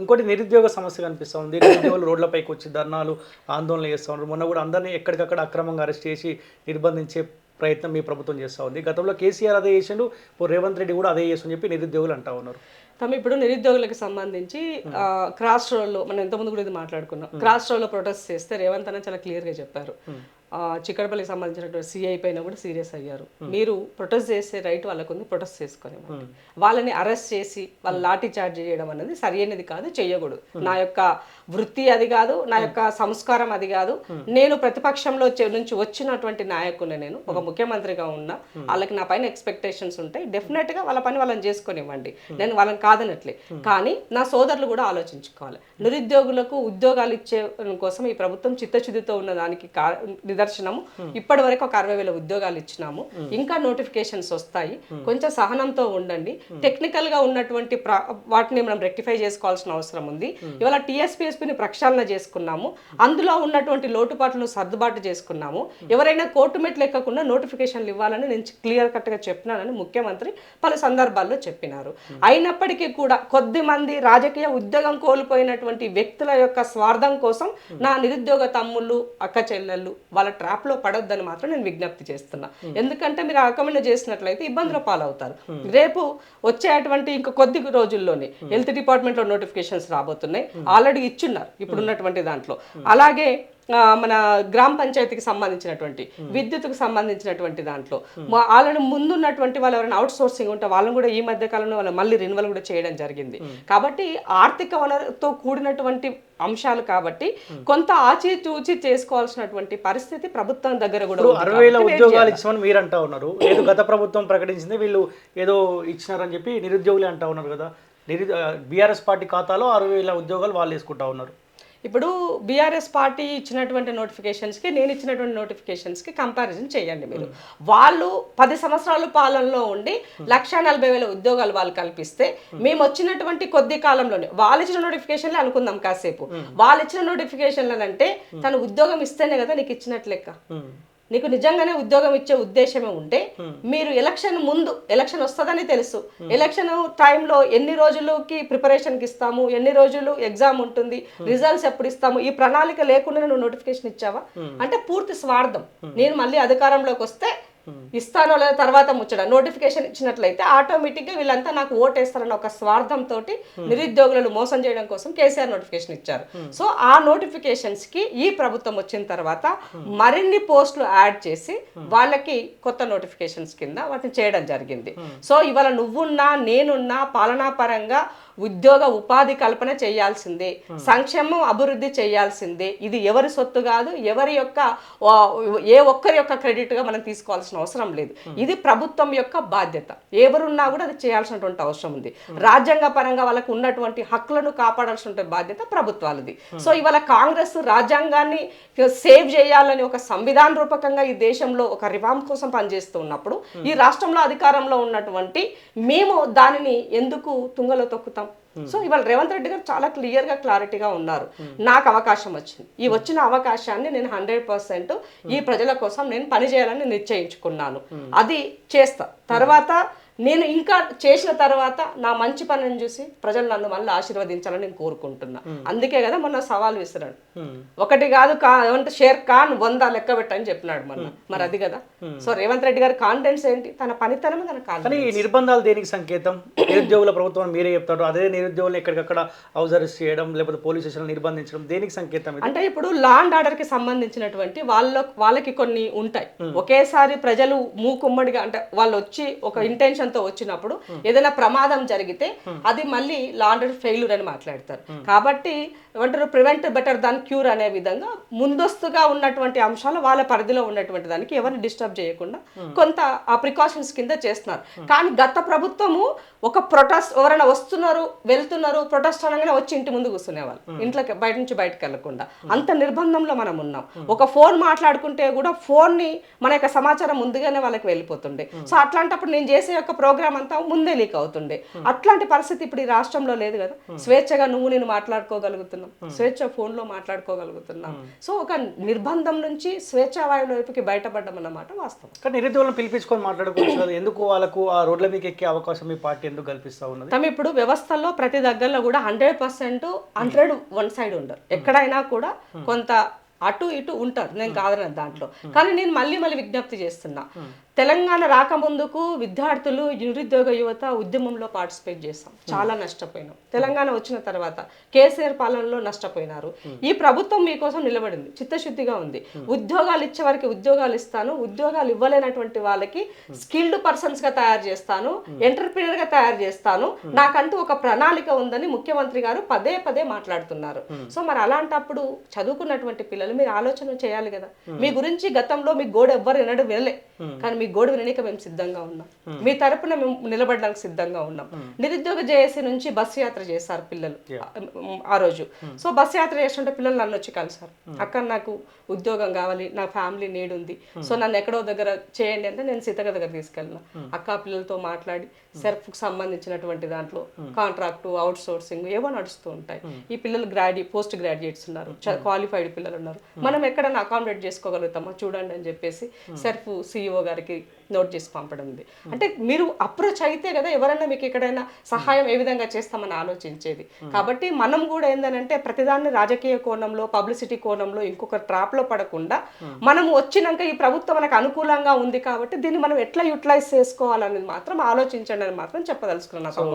ఇంకోటి నిరుద్యోగ సమస్య కనిపిస్తూ ఉంది. నిరుద్యోగులు రోడ్లపైకి వచ్చి ధర్నాలు ఆందోళన చేస్తూ ఉన్నారు. మొన్న కూడా అందరినీ ఎక్కడికక్కడ అక్రమంగా అరెస్ట్ చేసి నిర్బంధించే ప్రయత్నం మీ ప్రభుత్వం చేస్తూ ఉంది. గతంలో కేసీఆర్ అదే చేసిండు రేవంత్ రెడ్డి కూడా అదే చేస్తుందని చెప్పి నిరుద్యోగులు అంటా ఉన్నారు. తమ ఇప్పుడు నిరుద్యోగులకు సంబంధించి క్రాస్ రోడ్లో మనం ఇంతకుముందు కూడా ఇది మాట్లాడుకున్నాం. క్రాస్ రోడ్లో ప్రొటెస్ట్ చేస్తే రేవంత్ అన్న చాలా క్లియర్గా చెప్పారు. చిక్కడపల్లికి సంబంధించినటువంటి సిఐ పైన కూడా సీరియస్ అయ్యారు. మీరు ప్రొటెస్ట్ చేసే రైట్ వాళ్ళకు ఉంది ప్రొటెస్ట్ చేసుకొని వాళ్ళని అరెస్ట్ చేసి వాళ్ళ లాఠీ చార్జ్ చేయడం అనేది సరైనది కాదు చేయకూడదు. నా యొక్క వృత్తి అది కాదు నా యొక్క సంస్కారం అది కాదు. నేను ప్రతిపక్షంలో నుంచి వచ్చినటువంటి నాయకుని నేను ఒక ముఖ్యమంత్రిగా ఉన్నా వాళ్ళకి నా పైన ఎక్స్పెక్టేషన్స్ ఉంటాయి. డెఫినెట్గా వాళ్ళ పని వాళ్ళని చేసుకొనివ్వండి. నేను వాళ్ళని కాదనట్లే. కానీ నా సోదరులు కూడా ఆలోచించుకోవాలి. నిరుద్యోగులకు ఉద్యోగాలు ఇచ్చే కోసం ఈ ప్రభుత్వం చిత్తశుద్ధితో ఉన్న దానికి కా- నిదర్శనము ఇప్పటి వరకు ఒక అరవై వేల ఉద్యోగాలు ఇచ్చినాము. ఇంకా నోటిఫికేషన్స్ వస్తాయి. కొంచెం సహనంతో ఉండండి. టెక్నికల్గా ఉన్నటువంటి వాటిని మనం రెక్టిఫై చేసుకోవాల్సిన అవసరం ఉంది. ఇవాళ టీఎస్పీఎస్పీని ప్రక్షాళన చేసుకున్నాము. అందులో ఉన్నటువంటి లోటుపాట్లను సర్దుబాటు చేసుకున్నాము. ఎవరైనా కోర్టు మెట్లు ఎక్కకుండా నోటిఫికేషన్లు ఇవ్వాలని నేను క్లియర్ కట్గా చెప్పినానని ముఖ్యమంత్రి పలు సందర్భాల్లో చెప్పినారు. అయినప్పటికీ కూడా కొద్ది మంది రాజకీయ ఉద్యోగం కోల్పోయినటువంటి వ్యక్తుల యొక్క స్వార్థం కోసం నా నిరుద్యోగ తమ్ముళ్ళు అక్క చెల్లెళ్ళు వాళ్ళ ట్రాప్లో పడొద్దని మాత్రం నేను విజ్ఞప్తి చేస్తున్నా. ఎందుకంటే మీరు అకమెండ్ చేసినట్లయితే ఇబ్బందుల పాలవుతారు. రేపు వచ్చేటువంటి ఇంక కొద్ది రోజుల్లోనే హెల్త్ డిపార్ట్మెంట్లో నోటిఫికేషన్స్ రాబోతున్నాయి. ఆల్రెడీ ఇచ్చున్నారు ఇప్పుడు ఉన్నటువంటి దాంట్లో అలాగే మన గ్రామ పంచాయతీకి సంబంధించినటువంటి విద్యుత్కు సంబంధించినటువంటి దాంట్లో. మా- ఆల్రెడీ ముందున్నటువంటి వాళ్ళు ఎవరైనా అవుట్ సోర్సింగ్ ఉంటే వాళ్ళని కూడా ఈ మధ్య కాలంలో వాళ్ళు మళ్ళీ రెన్యువల్ కూడా చేయడం జరిగింది. కాబట్టి ఆర్థిక వనరుతో కూడినటువంటి అంశాలు కాబట్టి కొంత ఆచి తూచి చేసుకోవాల్సినటువంటి పరిస్థితి ప్రభుత్వం దగ్గర కూడా అరవై వేల ఉద్యోగాలు. ఇచ్చామని మీరు అంటా ఉన్నారు. ఏదో గత ప్రభుత్వం ప్రకటించింది వీళ్ళు ఏదో ఇచ్చినారని చెప్పి నిరుద్యోగులే అంటా ఉన్నారు కదా. నిరు బీఆర్ఎస్ పార్టీ ఖాతాలో అరవై వేల ఉద్యోగాలు వాళ్ళు వేసుకుంటా ఉన్నారు. ఇప్పుడు బీఆర్ఎస్ పార్టీ ఇచ్చినటువంటి నోటిఫికేషన్స్కి నేను ఇచ్చినటువంటి నోటిఫికేషన్స్కి కంపారిజన్ చేయండి మీరు. వాళ్ళు పది సంవత్సరాల పాలనలో ఉండి లక్ష నలభై వేల ఉద్యోగాలు వాళ్ళు కల్పిస్తే మేము. వచ్చినటువంటి కొద్ది కాలంలోనే వాళ్ళు ఇచ్చిన నోటిఫికేషన్లే అనుకుందాం కాసేపు. వాళ్ళు ఇచ్చిన నోటిఫికేషన్లు అంటే తను ఉద్యోగం ఇస్తేనే కదా నీకు ఇచ్చినట్లు లెక్క. నీకు నిజంగానే ఉద్యోగం ఇచ్చే ఉద్దేశమే ఉంటే మీరు ఎలక్షన్ ముందు ఎలక్షన్ వస్తుందని తెలుసు. ఎలక్షన్ టైంలో ఎన్ని రోజులకి ప్రిపరేషన్కి ఇస్తాము ఎన్ని రోజులు ఎగ్జామ్ ఉంటుంది రిజల్ట్స్ ఎప్పుడు ఇస్తాము ఈ ప్రణాళిక లేకుండా నువ్వు నోటిఫికేషన్ ఇచ్చావా? అంటే పూర్తి స్వార్థం. నేను మళ్ళీ అధికారంలోకి వస్తే ఇస్తానో లేదా తర్వాత ముచ్చట. నోటిఫికేషన్ ఇచ్చినట్లయితే ఆటోమేటిక్గా వీళ్ళంతా నాకు ఓటేస్తారన్న ఒక స్వార్థంతో నిరుద్యోగులను మోసం చేయడం కోసం కేసీఆర్ నోటిఫికేషన్ ఇచ్చారు. సో ఆ నోటిఫికేషన్స్కి ఈ ప్రభుత్వం వచ్చిన తర్వాత మరిన్ని పోస్టులు యాడ్ చేసి వాళ్ళకి కొత్త నోటిఫికేషన్స్ కింద వాటిని చేయడం జరిగింది. సో ఇవాళ నువ్వున్నా నేనున్నా పాలనా పరంగా ఉద్యోగ ఉపాధి కల్పన చేయాల్సిందే. సంక్షేమం అభివృద్ధి చేయాల్సిందే. ఇది ఎవరి సొత్తు కాదు ఎవరి యొక్క ఏ ఒక్కరి యొక్క క్రెడిట్గా మనం తీసుకోవాల్సిన అవసరం లేదు. ఇది ప్రభుత్వం యొక్క బాధ్యత. ఎవరున్నా కూడా అది చేయాల్సినటువంటి అవసరం ఉంది. రాజ్యాంగ పరంగా వాళ్ళకు ఉన్నటువంటి హక్కులను కాపాడాల్సిన బాధ్యత ప్రభుత్వాలది. సో ఇవాళ కాంగ్రెస్ రాజ్యాంగాన్ని సేవ్ చేయాలని ఒక సంవిధాన రూపకంగా ఈ దేశంలో ఒక రివామ్ కోసం పనిచేస్తూ ఉన్నప్పుడు ఈ రాష్ట్రంలో అధికారంలో ఉన్నటువంటి మేము దానిని ఎందుకు తుంగలో తొక్కుతాం? సో ఇవాళ రేవంత్ రెడ్డి గారు చాలా క్లియర్గా క్లారిటీగా ఉన్నారు. నాకు అవకాశం వచ్చింది. ఈ వచ్చిన అవకాశాన్ని నేను హండ్రెడ్ పర్సెంట్ ఈ ప్రజల కోసం నేను పని చేయాలని నిశ్చయించుకున్నాను. అది చేస్తా. తర్వాత నేను ఇంకా చేసిన తర్వాత నా మంచి పనిని చూసి ప్రజలు నన్ను మళ్ళీ ఆశీర్వదించాలని నేను కోరుకుంటున్నా. అందుకే కదా మొన్న సవాల్ విసిరాడు. ఒకటి కాదు కా ఏమంటే షేర్ ఖాన్ వంద లెక్క పెట్టని చెప్పినాడు మొన్న. మరి అది కదా. సో రేవంత్ రెడ్డి గారి కాన్ఫిడెన్స్ ఏంటి? తన పనితనం తన కానీ ఈ నిర్బంధాలు దేనికి సంకేతం? నిరుద్యోగుల ప్రభుత్వం మీరే చెప్తారు అదే నిరుద్యోగులు ఎక్కడికక్కడ హౌస్ అరెస్ట్ చేయడం లేకపోతే పోలీస్ స్టేషన్ నిర్బంధించడం దేనికి సంకేతం అంటే ఇప్పుడు లా అండ్ ఆర్డర్కి సంబంధించినటువంటి వాళ్ళ వాళ్ళకి కొన్ని ఉంటాయి. ఒకేసారి ప్రజలు మూకుమ్మడిగా అంటే వాళ్ళు వచ్చి ఒక ఇంటెన్షన్ తో వచ్చినప్పుడు ఏదైనా ప్రమాదం జరిగితే అది మళ్ళీ లా అండ్ ఆర్డర్ ఫెయిల్యూర్ అని మాట్లాడతారు. కాబట్టి ఏమంటారు ప్రివెంట్ బెటర్ దాన్ క్యూర్ అనే విధంగా ముందస్తుగా ఉన్నటువంటి అంశాలు వాళ్ళ పరిధిలో ఉన్నటువంటి దానికి ఎవరిని డిస్టర్బ్ చేయకుండా కొంత ఆ ప్రికాషన్స్ కింద చేస్తున్నారు. కానీ గత ప్రభుత్వము ఒక ప్రొటెస్ట్ ఎవరైనా వస్తున్నారు వెళ్తున్నారు ప్రొటెస్ట్ అనగానే వచ్చి ఇంటి ముందు కూర్చునేవాళ్ళు. ఇంట్లోకి బయట నుంచి బయటకు వెళ్ళకుండా అంత నిర్బంధంలో మనం ఉన్నాం. ఒక ఫోన్ మాట్లాడుకుంటే కూడా ఫోన్ని మన యొక్క సమాచారం ముందుగానే వాళ్ళకి వెళ్ళిపోతుండే. సో అట్లాంటప్పుడు నేను చేసే యొక్క యొక్క ప్రోగ్రామ్ అంతా ముందే లీక్ అవుతుండే. అట్లాంటి పరిస్థితి ఇప్పుడు ఈ రాష్ట్రంలో లేదు కదా. స్వేచ్ఛగా నువ్వు నేను మాట్లాడుకోగలుగుతున్నాం స్వేచ్ఛ phone లో మాట్లాడుకోగలుగుతున్నాం సో ఒక నిర్బంధం నుంచి స్వేచ్ఛా వాయువు వైపుకి బయటపడ్డం అన్నమాట వాస్తవం. కానీ నిరుద్యోగులను పిలిపించుకొని మాట్లాడుకోవచ్చు కదా. ఎందుకు వాళ్ళకు ఆ రోడ్ల మీకు ఎక్కే అవకాశం మీ పార్టీ ఎందుకు కల్పిస్తా ఉన్నది? తమ ఇప్పుడు వ్యవస్థల్లో ప్రతి దగ్గరలో కూడా hundred percent hundred one side ఉండరు. ఎక్కడైనా కూడా కొంత అటు ఇటు ఉంటారు. నేను కాదన్న దాంట్లో. కానీ నేను మళ్ళీ మళ్ళీ విజ్ఞప్తి చేస్తున్నా. తెలంగాణ రాకముందుకు విద్యార్థులు నిరుద్యోగ యువత ఉద్యమంలో పార్టిసిపేట్ చేస్తాం చాలా నష్టపోయినాం. తెలంగాణ వచ్చిన తర్వాత కేసీఆర్ పాలనలో నష్టపోయినారు. ఈ ప్రభుత్వం మీకోసం నిలబడింది. చిత్తశుద్ధిగా ఉంది. ఉద్యోగాలు ఇచ్చే వారికి ఉద్యోగాలు ఇస్తాను. ఉద్యోగాలు ఇవ్వలేనటువంటి వాళ్ళకి స్కిల్డ్ పర్సన్స్గా తయారు చేస్తాను. ఎంటర్ప్రినర్గా తయారు చేస్తాను. నాకంటూ ఒక ప్రణాళిక ఉందని ముఖ్యమంత్రి గారు పదే పదే మాట్లాడుతున్నారు. సో మరి అలాంటప్పుడు చదువుకున్నటువంటి పిల్లలు మీరు ఆలోచన చేయాలి కదా. మీ గురించి గతంలో మీ గోడ ఎవ్వరు వినడం వినలే. కానీ మీ గోడ విననీక మేము సిద్ధంగా ఉన్నాం. మీ తరపున మేము నిలబడడానికి సిద్ధంగా ఉన్నాం. నిరుద్యోగ జేఏసీ నుంచి బస్సు యాత్ర చేశారు పిల్లలు ఆ రోజు. సో బస్సు యాత్ర చేస్తుంటే పిల్లలు నన్ను వచ్చి కలిసారు అక్కడ నాకు ఉద్యోగం కావాలి నా ఫ్యామిలీ నీడ్ ఉంది. సో నన్ను ఎక్కడో దగ్గర చేయండి అంటే నేను సీతక దగ్గర తీసుకెళ్ళిన. అక్క పిల్లలతో మాట్లాడి సెర్ఫ్కు సంబంధించినటువంటి దాంట్లో కాంట్రాక్ట్ అవుట్ సోర్సింగ్ ఏవో నడుస్తూ ఉంటాయి. ఈ పిల్లలు గ్రాడ్యు పోస్ట్ గ్రాడ్యుయేట్స్ ఉన్నారు. క్వాలిఫైడ్ పిల్లలు ఉన్నారు. మనం ఎక్కడైనా అకామిడేట్ చేసుకోగలుగుతామా? చూడండి అని చెప్పేసి సెర్ఫ్ సిఇఓ గారికి నోట్ చేసి పంపడం ఉంది అంటే మీరు అప్రోచ్ అయితే కదా ఎవరైనా మీకు ఎక్కడైనా సహాయం ఏ విధంగా చేస్తామని ఆలోచించేది. కాబట్టి మనం కూడా ఏంటంటే ప్రతిదాన్ని రాజకీయ కోణంలో పబ్లిసిటీ కోణంలో ఇంకొక ట్రాప్లో పడకుండా మనం వచ్చినాక ఈ ప్రభుత్వం మనకు అనుకూలంగా ఉంది కాబట్టి దీన్ని మనం ఎట్లా యూటిలైజ్ చేసుకోవాలనేది మాత్రం ఆలోచించండి అని మాత్రం చెప్పదలుచుకున్నాను